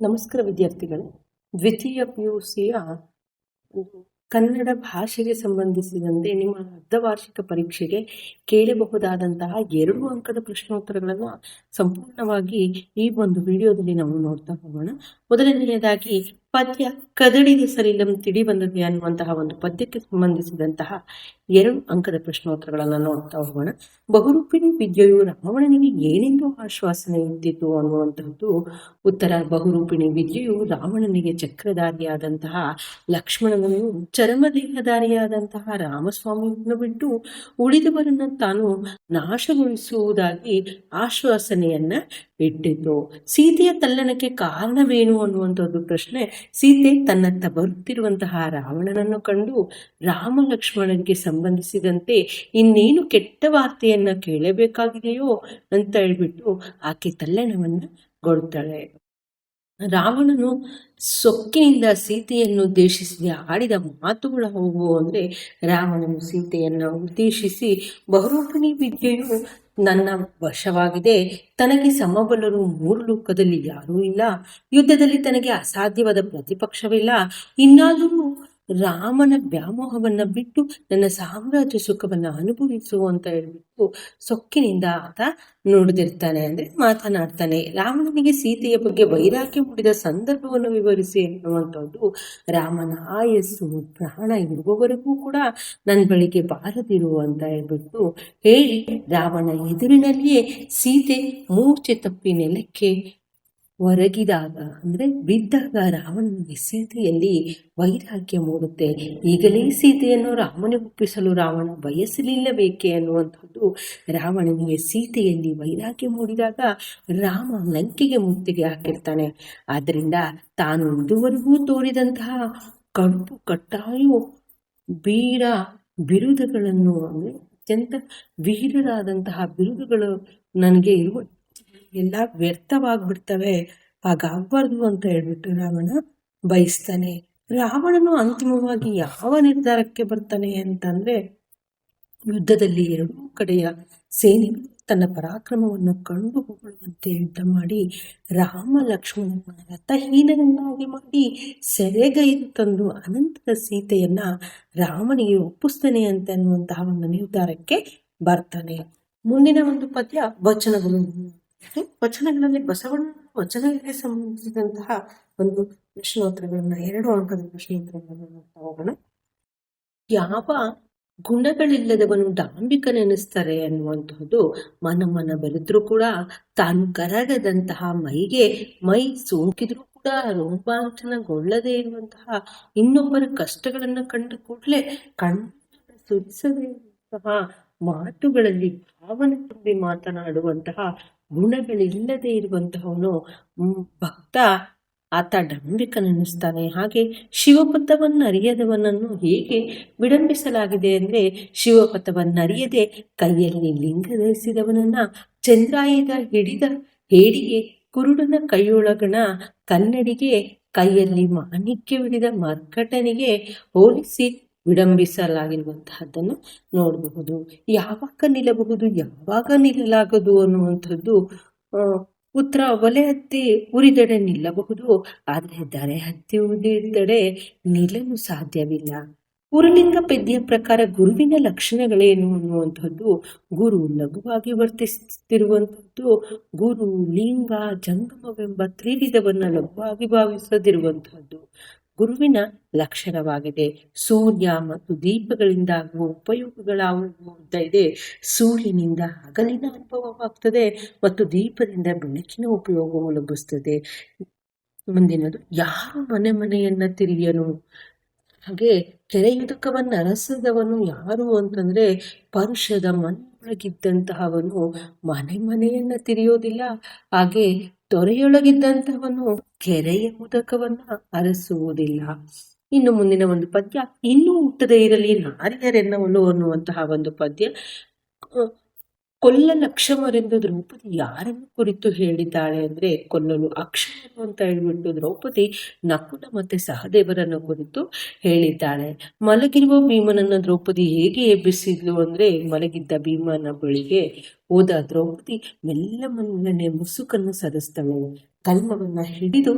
ನಮಸ್ಕಾರ ವಿದ್ಯಾರ್ಥಿಗಳು. ದ್ವಿತೀಯ ಪಿ ಯು ಸಿಯ ಕನ್ನಡ ಭಾಷೆಗೆ ಸಂಬಂಧಿಸಿದಂತೆ ನಿಮ್ಮ ಅರ್ಧವಾರ್ಷಿಕ ಪರೀಕ್ಷೆಗೆ ಕೇಳಬಹುದಾದಂತಹ ಎರಡು ಅಂಕದ ಪ್ರಶ್ನೋತ್ತರಗಳನ್ನು ಸಂಪೂರ್ಣವಾಗಿ ಈ ಒಂದು ವಿಡಿಯೋದಲ್ಲಿ ನಾವು ನೋಡ್ತಾ ಹೋಗೋಣ. ಮೊದಲನೆಯದಾಗಿ ಪದ್ಯ ಸರಿಲಂ ತಿಳಿ ಬಂದದೆ ಅನ್ನುವಂತಹ ಒಂದು ಪದ್ಯಕ್ಕೆ ಸಂಬಂಧಿಸಿದಂತಹ ಎರಡು ಅಂಕದ ಪ್ರಶ್ನೋತ್ತರಗಳನ್ನು ನೋಡ್ತಾ ಹೋಗೋಣ. ಬಹುರೂಪಿಣಿ ವಿದ್ಯೆಯು ರಾವಣನಿಗೆ ಏನೆಂದು ಆಶ್ವಾಸನೆ ಇದ್ದಿತು ಅನ್ನುವಂಥದ್ದು ಉತ್ತರ. ಬಹುರೂಪಿಣಿ ವಿದ್ಯೆಯು ರಾವಣನಿಗೆ ಚಕ್ರಧಾರಿಯಾದಂತಹ ಲಕ್ಷ್ಮಣನನ್ನು ಚರ್ಮದೇಹಧಾರಿಯಾದಂತಹ ರಾಮಸ್ವಾಮಿಯನ್ನು ಬಿಟ್ಟು ಉಳಿದವರನ್ನು ತಾನು ನಾಶಗೊಳಿಸುವುದಾಗಿ ಆಶ್ವಾಸನೆಯನ್ನ ಇಟ್ಟಿತು ಸೀತೆಯ ತಲ್ಲಣಕ್ಕೆ ಕಾರಣವೇನು ಅನ್ನುವಂಥದ್ದು ಪ್ರಶ್ನೆ ಸೀತೆ ತನ್ನತ್ತ ಬರುತ್ತಿರುವಂತಹ ರಾವಣನನ್ನು ಕಂಡು ರಾಮ ಲಕ್ಷ್ಮಣನಿಗೆ ಸಂಬಂಧಿಸಿದಂತೆ ಇನ್ನೇನು ಕೆಟ್ಟ ವಾರ್ತೆಯನ್ನ ಕೇಳಬೇಕಾಗಿದೆಯೋ ಅಂತ ಹೇಳ್ಬಿಟ್ಟು ಆಕೆ ತಲ್ಲಣವನ್ನ ಕೊಡ್ತಾಳೆ. ರಾವಣನು ಸೊಕ್ಕಿನಿಂದ ಸೀತೆಯನ್ನು ಉದ್ದೇಶಿಸಿ ಆಡಿದ ಮಾತುಗಳ ಅವು ಅಂದರೆ ರಾವಣನು ಸೀತೆಯನ್ನು ಉದ್ದೇಶಿಸಿ ಬಹುರೂಪಿಣಿ ವಿದ್ಯೆಯು ನನ್ನ ವಶವಾಗಿದೆ. ತನಗೆ ಸಮಬಲರು ಮೂರು ಲೋಕದಲ್ಲಿ ಯಾರೂ ಇಲ್ಲ. ಯುದ್ಧದಲ್ಲಿ ತನಗೆ ಅಸಾಧ್ಯವಾದ ಪ್ರತಿಪಕ್ಷವಿಲ್ಲ. ಇನ್ನಾದರೂ ರಾಮನ ವ್ಯಾಮೋಹವನ್ನ ಬಿಟ್ಟು ನನ್ನ ಸಾಮ್ರಾಜ್ಯ ಸುಖವನ್ನ ಅನುಭವಿಸು ಅಂತ ಹೇಳ್ಬಿಟ್ಟು ಸೊಕ್ಕಿನಿಂದ ಆತ ನೋಡಿದಿರ್ತಾನೆ ಅಂದ್ರೆ ಮಾತನಾಡ್ತಾನೆ. ರಾಮನಿಗೆ ಸೀತೆಯ ಬಗ್ಗೆ ವೈರಾಗ್ಯ ಮೂಡಿದ ಸಂದರ್ಭವನ್ನು ವಿವರಿಸಿ ಅನ್ನುವಂಥದ್ದು ರಾಮನ ಆಯಸ್ಸು, ಪ್ರಾಣ ಇರುವವರೆಗೂ ಕೂಡ ನನ್ನ ಬಳಿಗೆ ಬಾರದಿರು ಅಂತ ಹೇಳ್ಬಿಟ್ಟು ಹೇಳಿ ರಾವಣ ಎದುರಿನಲ್ಲಿಯೇ ಸೀತೆ ಮೂರ್ಛೆ ತಪ್ಪಿ ನೆಲಕ್ಕೆ ಒರಗಿದಾಗ, ಅಂದರೆ ಬಿದ್ದಾಗ ರಾವಣನಿಗೆ ಸೀತೆಯಲ್ಲಿ ವೈರಾಗ್ಯ ಮೂಡುತ್ತೆ. ಈಗಲೇ ಸೀತೆಯನ್ನು ರಾಮನಿಗೆ ಒಪ್ಪಿಸಲು ರಾವಣ ಬಯಸಲಿಲ್ಲಬೇಕೆ ಅನ್ನುವಂಥದ್ದು ರಾವಣನಿಗೆ ಸೀತೆಯಲ್ಲಿ ವೈರಾಗ್ಯ ಮೂಡಿದಾಗ ರಾಮ ಲಂಕೆಗೆ ಮುತ್ತಿಗೆ ಹಾಕಿರ್ತಾನೆ. ಆದ್ದರಿಂದ ತಾನು ಇದುವರೆಗೂ ತೋರಿದಂತಹ ಕಡುಪು ಕಟ್ಟಾಯು, ಬೀಡ ಬಿರುದುಗಳನ್ನು, ಅಂದರೆ ಅತ್ಯಂತ ವೀರರಾದಂತಹ ಬಿರುದುಗಳು ನನಗೆ ಇರುವ ಎಲ್ಲ ವ್ಯರ್ಥವಾಗ್ಬಿಡ್ತವೆ. ಹಾಗಾಗಬಾರ್ದು ಅಂತ ಹೇಳ್ಬಿಟ್ಟು ರಾವಣ ಬಯಸ್ತಾನೆ. ರಾವಣನು ಅಂತಿಮವಾಗಿ ಯಾವ ನಿರ್ಧಾರಕ್ಕೆ ಬರ್ತಾನೆ ಅಂತಂದ್ರೆ, ಯುದ್ಧದಲ್ಲಿ ಎರಡೂ ಕಡೆಯ ಸೇನೆಗಳು ತನ್ನ ಪರಾಕ್ರಮವನ್ನು ಕಂಡು ಹೊಗಳುವಂತೆ ಯುದ್ಧ ಮಾಡಿ, ರಾಮ ಲಕ್ಷ್ಮಣನ ರಥಹೀನರನ್ನಾಗಿ ಮಾಡಿ ಸೆರೆಗೈದು ತಂದು ಅನಂತರ ಸೀತೆಯನ್ನ ರಾಮನಿಗೆ ಒಪ್ಪಿಸ್ತಾನೆ ಅಂತ ಅನ್ನುವಂತಹ ಒಂದು ನಿರ್ಧಾರಕ್ಕೆ ಬರ್ತಾನೆ. ಮುಂದಿನ ಒಂದು ಪದ್ಯ ವಚನಗಳು. ವಚನಗಳಲ್ಲಿ ಬಸವಣ್ಣ ವಚನಗಳಿಗೆ ಸಂಬಂಧಿಸಿದಂತಹ ಒಂದು ಪ್ರಶ್ನೋತ್ತರಗಳನ್ನ, ಎರಡು ಅಂಕದ ಪ್ರಶ್ನೋತ್ತರಗಳನ್ನು ನೋಡ್ತಾ ಹೋಗೋಣ. ಯಾವ ಗುಣಗಳಿಲ್ಲದವನು ಡಾಂಬಿಕನೆನಿಸ್ತಾರೆ ಅನ್ನುವಂತಹದ್ದು ಮನ ಮನ ಬೆರೆದ್ರೂ ಕೂಡ, ತಾನು ಕರಗದಂತಹ ಮೈಗೆ ಮೈ ಸೋಂಕಿದ್ರೂ ಕೂಡ ರೋಮಾಂಚನಗೊಳ್ಳದೆ ಇರುವಂತಹ ಇನ್ನೊಬ್ಬರ ಕಷ್ಟಗಳನ್ನು ಕಂಡು ಕೂಡಲೇ ಕಣ್ಣ ಸುರಿಸದೇ ಇರುವಂತಹ ಮಾತುಗಳಲ್ಲಿ ಭಾವನೆ ತುಂಬಿ ಮಾತನಾಡುವಂತಹ ಗುಣಗಳಿಲ್ಲದೆ ಇರುವಂತಹವನು ಭಕ್ತ, ಆತ ಡಂಬಿಕನೆನಿಸ್ತಾನೆ ಹಾಗೆ ಶಿವಪಥವನ್ನು ಅರಿಯದವನನ್ನು ಹೇಗೆ ವಿಡಂಬಿಸಲಾಗಿದೆ ಅಂದರೆ ಶಿವಪಥವನ್ನು ಅರಿಯದೆ ಕೈಯಲ್ಲಿ ಲಿಂಗ ಧರಿಸಿದವನನ್ನು ಚಂದ್ರಾಯದ ಹಿಡಿದ ಹೇಡಿಗೆ ಕುರುಡನ ಕೈಯೊಳಗಣ ಕನ್ನಡಿಗೆ ಕೈಯಲ್ಲಿ ಮಾಣಿಕ್ಯವಿಡಿದ ಮರ್ಕಟನಿಗೆ ಹೋಲಿಸಿ ವಿಡಂಬಿಸಲಾಗಿರುವಂತಹದ್ದನ್ನು ನೋಡಬಹುದು. ಯಾವಾಗ ನಿಲ್ಲಬಹುದು, ಯಾವಾಗ ನಿಲ್ಲಲಾಗದು ಅನ್ನುವಂಥದ್ದು ಉತ್ತರ ಒಲೆ ಹತ್ತಿ ಉರಿದಡೆ ನಿಲ್ಲಬಹುದು. ಆದರೆ ದರೆ ಹತ್ತಿ ಉರಿದಡೆ ನಿಲ್ಲಲು ಸಾಧ್ಯವಿಲ್ಲ. ಉರುಲಿಂಗ ಪದ್ಯ ಪ್ರಕಾರ ಗುರುವಿನ ಲಕ್ಷಣಗಳೇನು ಅನ್ನುವಂಥದ್ದು, ಗುರು ಲಘುವಾಗಿ ವರ್ತಿಸುತ್ತಿರುವಂಥದ್ದು, ಗುರು ಲಿಂಗ ಜಂಗಮವೆಂಬ ತ್ರಿವಿಧವನ್ನು ಲಘುವಾಗಿ ಭಾವಿಸದಿರುವಂತಹದ್ದು ಗುರುವಿನ ಲಕ್ಷಣವಾಗಿದೆ. ಸೂರ್ಯ ಮತ್ತು ದೀಪಗಳಿಂದಾಗುವ ಅಂತ ಇದೆ ಸೂರ್ಯನಿಂದ ಹಗಲಿನ ಅನುಭವವಾಗ್ತದೆ ಮತ್ತು ದೀಪದಿಂದ ಬೆಳಕಿನ ಉಪಯೋಗವು ಲಭಿಸ್ತದೆ. ಮುಂದಿನದು, ಯಾರು ಮನೆ ಮನೆಯನ್ನ ತಿರಿಯನು ಹಾಗೆ ಕೆರೆಯುದಕವನ್ನು ಅರಸದವನು ಯಾರು ಅಂತಂದ್ರೆ ಪರುಷದ ಮನೆಯೊಳಗಿದ್ದಂತಹವನು ಮನೆ ಮನೆಯನ್ನ ತಿರಿಯೋದಿಲ್ಲ ಹಾಗೆ ತೊರೆಯೊಳಗಿದ್ದಂತಹವನು ಕೆರೆಯ ಮುದಕವನ್ನ ಅರಸುವುದಿಲ್ಲ. ಇನ್ನು ಮುಂದಿನ ಒಂದು ಪದ್ಯ, ಇನ್ನೂ ಹುಟ್ಟದೇ ಇರಲಿ ನಾರಿಯರೆನ್ನವಲು ಅನ್ನುವಂತಹ ಒಂದು ಪದ್ಯ ಕೊಲ್ಲ ಲಕ್ಷಮರೆಂದು ದ್ರೌಪದಿ ಯಾರನ್ನು ಕುರಿತು ಹೇಳಿದ್ದಾಳೆ ಅಂದ್ರೆ ಕೊಲ್ಲಲು ಅಕ್ಷಮರು ಅಂತ ಹೇಳ್ಬಿಟ್ಟು ದ್ರೌಪದಿ ನಕುಲ ಮತ್ತೆ ಸಹದೇವರನ್ನು ಕುರಿತು ಹೇಳಿದ್ದಾಳೆ. ಮಲಗಿರುವ ಭೀಮನನ್ನು ದ್ರೌಪದಿ ಹೇಗೆ ಎಬ್ಬಿಸಿದ್ಲು ಅಂದ್ರೆ ಮಲಗಿದ್ದ ಭೀಮನ ಬಳಿಗೆ ಹೋದ ದ್ರೌಪದಿ ಮೆಲ್ಲ ಮೆಲ್ಲನೆ ಮುಸುಕನ್ನು ಸರಿಸ್ತಾಳೆ ಕಲ್ಮವನ್ನ ಹಿಡಿದು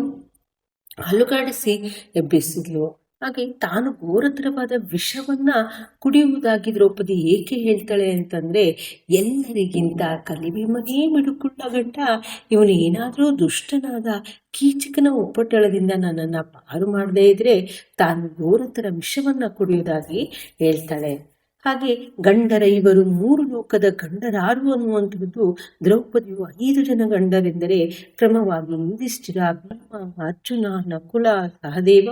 ಅಲುಗಾಡಿಸಿ ಎಬ್ಬಿಸಿದ್ಲು. ಹಾಗೆ ತಾನು ಘೋರತರವಾದ ವಿಷವನ್ನ ಕುಡಿಯುವುದಾಗಿ ದ್ರೌಪದಿ ಏಕೆ ಹೇಳ್ತಾಳೆ ಅಂತಂದ್ರೆ, ಎಲ್ಲರಿಗಿಂತ ಕಲಿವಿಮನೇ ಮಿಡುಕುಳ್ಳ ಗಂಟ, ಇವನು ಏನಾದರೂ ದುಷ್ಟನಾದ ಕೀಚಕನ ಒಪ್ಪಟ್ಟಳದಿಂದ ನನ್ನನ್ನು ಪಾರು ಮಾಡದೇ ಇದ್ರೆ ತಾನು ಘೋರತರ ವಿಷವನ್ನ ಕುಡಿಯುವುದಾಗಿ ಹೇಳ್ತಾಳೆ. ಹಾಗೆ ಗಂಡರ ಇವರು ಮೂರು ಲೋಕದ ಗಂಡರಾರು ಅನ್ನುವಂಥದ್ದು ದ್ರೌಪದಿಯು ಐದು ಜನ ಗಂಡರೆಂದರೆ ಕ್ರಮವಾಗಿ ಯುಧಿಷ್ಠಿರ, ಭೀಮ, ಅರ್ಜುನ, ನಕುಲ, ಸಹದೇವ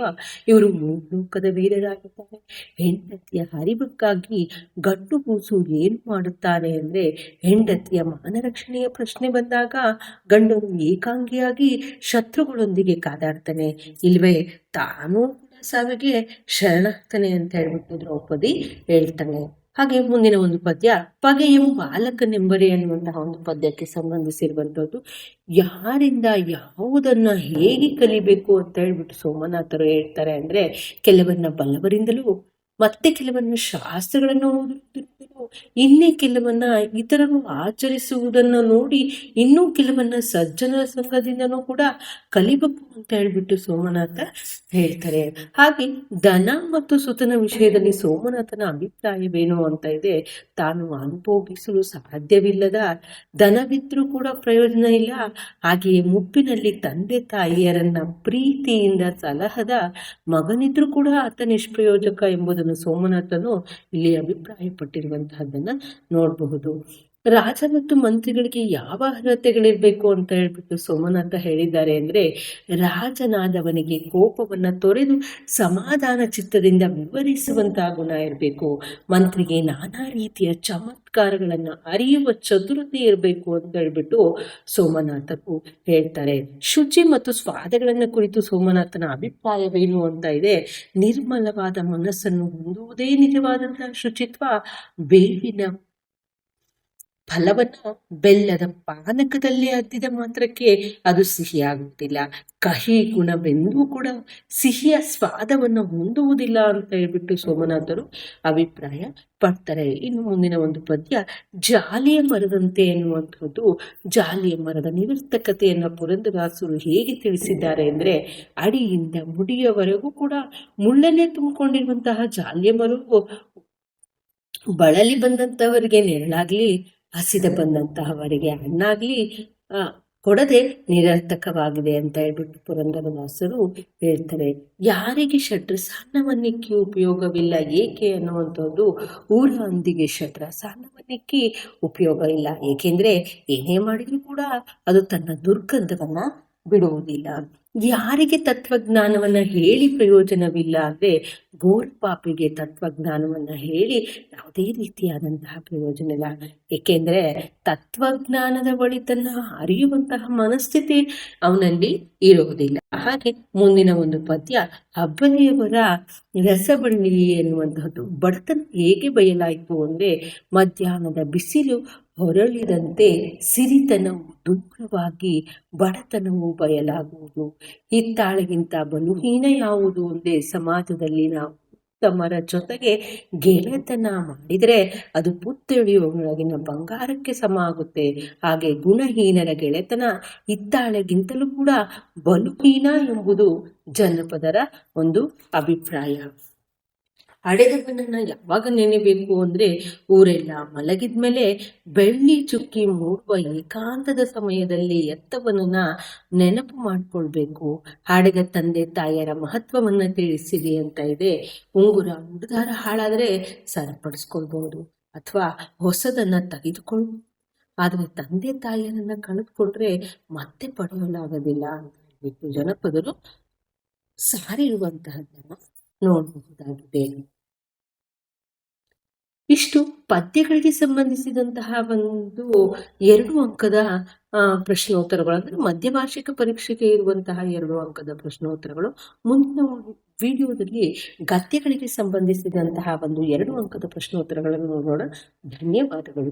ಇವರು ಮೂರು ಲೋಕದ ವೀರರಾಗಿದ್ದಾರೆ. ಹೆಂಡತಿಯ ಹರಿವಕ್ಕಾಗಿ ಗಟ್ಟು ಕೂಸು ಏನು ಮಾಡುತ್ತಾರೆ ಅಂದರೆ ಹೆಂಡತಿಯ ಮಾನರಕ್ಷಣೆಯ ಪ್ರಶ್ನೆ ಬಂದಾಗ ಗಂಡನು ಏಕಾಂಗಿಯಾಗಿ ಶತ್ರುಗಳೊಂದಿಗೆ ಕಾದಾಡ್ತಾನೆ. ಇಲ್ವೇ ತಾನು ಸಾವಿಗೆ ಶರಣಾಗ್ತಾನೆ ಅಂತ ಹೇಳ್ಬಿಟ್ಟು ದ್ರೌಪದಿ ಹೇಳ್ತಾನೆ. ಹಾಗೆ ಮುಂದಿನ ಒಂದು ಪದ್ಯ, ಪಗೆಯು ಬಾಲಕನೆಂಬರಿ ಅನ್ನುವಂತಹ ಒಂದು ಪದ್ಯಕ್ಕೆ ಸಂಬಂಧಿಸಿರುವಂಥದ್ದು. ಯಾರಿಂದ ಯಾವುದನ್ನ ಹೇಗೆ ಕಲಿಬೇಕು ಅಂತ ಹೇಳ್ಬಿಟ್ಟು ಸೋಮನಾಥರು ಹೇಳ್ತಾರೆ ಅಂದ್ರೆ, ಕೆಲವನ್ನ ಬಲ್ಲವರಿಂದಲೂ, ಮತ್ತೆ ಕೆಲವನ್ನ ಶಾಸ್ತ್ರಗಳನ್ನು ಓದುತ್ತಿರುವುದನ್ನು ಇನ್ನೇ ಕೆಲವನ್ನ ಇತರರು ಆಚರಿಸುವುದನ್ನು ನೋಡಿ ಇನ್ನೂ ಕೆಲವನ್ನ ಸಜ್ಜನರ ಸಂಘದಿಂದನೂ ಕೂಡ ಕಲಿಬೇಕು ಅಂತ ಹೇಳ್ಬಿಟ್ಟು ಸೋಮನಾಥ ಹೇಳ್ತಾರೆ. ಹಾಗೆ ದನ ಮತ್ತು ಸುತನ ವಿಷಯದಲ್ಲಿ ಸೋಮನಾಥನ ಅಭಿಪ್ರಾಯವೇನು ಅಂತ ಇದೆ, ತಾನು ಅನುಭೋಗಿಸಲು ಸಾಧ್ಯವಿಲ್ಲದ ದನವಿದ್ರೂ ಕೂಡ ಪ್ರಯೋಜನ ಇಲ್ಲ. ಹಾಗೆಯೇ ಮುಪ್ಪಿನಲ್ಲಿ ತಂದೆ ತಾಯಿಯರನ್ನ ಪ್ರೀತಿಯಿಂದ ಸಲಹದ ಮಗನಿದ್ರೂ ಕೂಡ ಆತ ನಿಷ್ಪ್ರಯೋಜಕ ಎಂಬುದನ್ನು ಸೋಮನಾಥನು ಇಲ್ಲಿ ಅಭಿಪ್ರಾಯಪಟ್ಟಿರುವಂತಹದ್ದನ್ನ ನೋಡಬಹುದು. ರಾಜ ಮತ್ತು ಮಂತ್ರಿಗಳಿಗೆ ಯಾವ ಅರ್ಹತೆಗಳಿರಬೇಕು ಅಂತ ಹೇಳ್ಬಿಟ್ಟು ಸೋಮನಾಥ ಹೇಳಿದ್ದಾರೆ ಅಂದ್ರೆ, ರಾಜನಾದವನಿಗೆ ಕೋಪವನ್ನ ತೊರೆದು ಸಮಾಧಾನ ಚಿತ್ತದಿಂದ ವಿವರಿಸುವಂತಹ ಗುಣ ಇರಬೇಕು. ಮಂತ್ರಿಗೆ ನಾನಾ ರೀತಿಯ ಚಮತ್ಕಾರಗಳನ್ನು ಅರಿಯುವ ಚತುರತೆ ಇರಬೇಕು ಅಂತ ಹೇಳ್ಬಿಟ್ಟು ಸೋಮನಾಥಕ್ಕೂ ಹೇಳ್ತಾರೆ. ಶುಚಿ ಮತ್ತು ಸ್ವಾದಗಳನ್ನು ಕುರಿತು ಸೋಮನಾಥನ ಅಭಿಪ್ರಾಯವೇನು ಅಂತ ಇದೆ. ನಿರ್ಮಲವಾದ ಮನಸ್ಸನ್ನು ಹೊಂದುವುದೇ ನಿಜವಾದಂತಹ ಶುಚಿತ್ವ. ಬೇವಿನ ಫಲವನ್ನು ಬೆಲ್ಲದ ಪಾನಕದಲ್ಲಿ ಅದ್ದಿದ ಮಾತ್ರಕ್ಕೆ ಅದು ಸಿಹಿಯಾಗುತ್ತಿಲ್ಲ ಕಹಿ ಗುಣವೆಂದೂ ಕೂಡ ಸಿಹಿಯ ಸ್ವಾದವನ್ನು ಹೊಂದುವುದಿಲ್ಲ ಅಂತ ಹೇಳ್ಬಿಟ್ಟು ಸೋಮನಾಥರು ಅಭಿಪ್ರಾಯ ಪಡ್ತಾರೆ. ಇನ್ನು ಮುಂದಿನ ಒಂದು ಪದ್ಯ, ಜಾಲಿಯ ಮರದಂತೆ ಎನ್ನುವಂಥದ್ದು. ಜಾಲಿಯ ಮರದ ನಿರರ್ಥಕತೆಯನ್ನು ಪುರಂದರಾಸರು ಹೇಗೆ ತಿಳಿಸಿದ್ದಾರೆ ಅಂದರೆ, ಅಡಿಯಿಂದ ಮುಡಿಯವರೆಗೂ ಕೂಡ ಮುಳ್ಳನ್ನೇ ತುಂಬಿಕೊಂಡಿರುವಂತಹ ಜಾಲಿಯ ಮರವು ಬಳಲಿ ಬಂದಂಥವರಿಗೆ ನೆರಳಾಗ್ಲಿ ಹಸಿದ ಬಂದಂತಹವರಿಗೆ ಹಣ್ಣಾಗಲಿ ಕೊಡದೆ ನಿರರ್ಥಕವಾಗಿದೆ ಅಂತ ಹೇಳ್ಬಿಟ್ಟು ಪುರಂದರದಾಸರು ಹೇಳ್ತಾರೆ. ಯಾರಿಗೆ ಶಟ್ರ ಉಪಯೋಗವಿಲ್ಲ, ಏಕೆ ಅನ್ನುವಂಥದ್ದು ಊರ ಹಂದಿಗೆ ಶಟ್ರ ಉಪಯೋಗ ಇಲ್ಲ. ಏಕೆಂದ್ರೆ ಏನೇ ಮಾಡಿದ್ರು ಕೂಡ ಅದು ತನ್ನ ದುರ್ಗಂಧವನ್ನ ಬಿಡುವುದಿಲ್ಲ. ಯಾರಿಗೆ ತತ್ವಜ್ಞಾನವನ್ನ ಹೇಳಿ ಪ್ರಯೋಜನವಿಲ್ಲ ಅಂದ್ರೆ ಗೋರ್ ಪಾಪಿಗೆ ತತ್ವಜ್ಞಾನವನ್ನ ಹೇಳಿ ಯಾವುದೇ ರೀತಿಯಾದಂತಹ ಪ್ರಯೋಜನ ಇಲ್ಲ. ಏಕೆಂದ್ರೆ ತತ್ವಜ್ಞಾನದ ಬಳಿ ತನ್ನ ಅರಿಯುವಂತಹ ಮನಸ್ಥಿತಿ ಅವನಲ್ಲಿ ಇರುವುದಿಲ್ಲ. ಹಾಗೆ ಮುಂದಿನ ಒಂದು ಪದ್ಯ ಅಬ್ಬನೆಯವರ ರಸಬಳ್ಳಿ ಎನ್ನುವಂತಹದ್ದು ಬಡತನ ಹೇಗೆ ಬಯಲಾಯಿತು ಅಂದ್ರೆ ಮಧ್ಯಾಹ್ನದ ಬಿಸಿಲು ಹೊರಳಿದಂತೆ ಸಿರಿತನವು ದುಗ್ರವಾಗಿ ಬಡತನವು ಬಯಲಾಗುವುದು. ಹಿತ್ತಾಳೆಗಿಂತ ಬಲುಹೀನ ಯಾವುದು ಒಂದೇ ಸಮಾಜದಲ್ಲಿ ನಾವು? ತಮ್ಮರ ಜೊತೆಗೆ ಗೆಳೆತನ ಮಾಡಿದರೆ ಅದು ಪುತ್ತಿಳಿಯೊಳಗಿನ ಬಂಗಾರಕ್ಕೆ ಸಮ ಆಗುತ್ತೆ ಹಾಗೆ ಗುಣಹೀನರ ಗೆಳೆತನ ಹಿತ್ತಾಳೆಗಿಂತಲೂ ಕೂಡ ಬಲುಹೀನ ಎಂಬುದು ಜನಪದರ ಒಂದು ಅಭಿಪ್ರಾಯ. ಹಡೆದವನನ್ನ ಯಾವಾಗ ನೆನೆಬೇಕು ಅಂದ್ರೆ ಊರೆಲ್ಲ ಮಲಗಿದ್ಮೇಲೆ ಬೆಳ್ಳಿ ಚುಕ್ಕಿ ಮೂಡುವ ಏಕಾಂತದ ಸಮಯದಲ್ಲಿ ಎತ್ತವನನ್ನ ನೆನಪು ಮಾಡ್ಕೊಳ್ಬೇಕು. ಹಾಡಿದ ತಂದೆ ತಾಯಿಯರ ಮಹತ್ವವನ್ನ ತಿಳಿಸಿದೆ ಅಂತ ಇದೆ. ಉಂಗುರ ಉಡುಗಾರ ಹಾಳಾದ್ರೆ ಸರಿಪಡಿಸ್ಕೊಳ್ಬಹುದು ಅಥವಾ ಹೊಸದನ್ನ ತೆಗೆದುಕೊಂಡು ಆದರೆ ತಂದೆ ತಾಯಿಯರನ್ನ ಕಳೆದುಕೊಂಡ್ರೆ ಮತ್ತೆ ಪಡೆಯಲಾಗೋದಿಲ್ಲ ಅಂತ ಹೇಳ್ಬಿಟ್ಟು ಜನಪದರು ಸಾರಿರುವಂತಹದ್ದನ್ನ ನೋಡಬಹುದಾಗಿದೆ. ಇಷ್ಟು ಪದ್ಯಗಳಿಗೆ ಸಂಬಂಧಿಸಿದಂತಹ ಒಂದು ಎರಡು ಅಂಕದ ಪ್ರಶ್ನೋತ್ತರಗಳು, ಅಂದ್ರೆ ಮಧ್ಯವಾರ್ಷಿಕ ಪರೀಕ್ಷೆಗೆ ಇರುವಂತಹ ಎರಡು ಅಂಕದ ಪ್ರಶ್ನೋತ್ತರಗಳು. ಮುಂದಿನ ವಿಡಿಯೋದಲ್ಲಿ ಗದ್ಯಗಳಿಗೆ ಸಂಬಂಧಿಸಿದಂತಹ ಒಂದು ಎರಡು ಅಂಕದ ಪ್ರಶ್ನೋತ್ತರಗಳನ್ನು ನೋಡೋಣ. ಧನ್ಯವಾದಗಳು.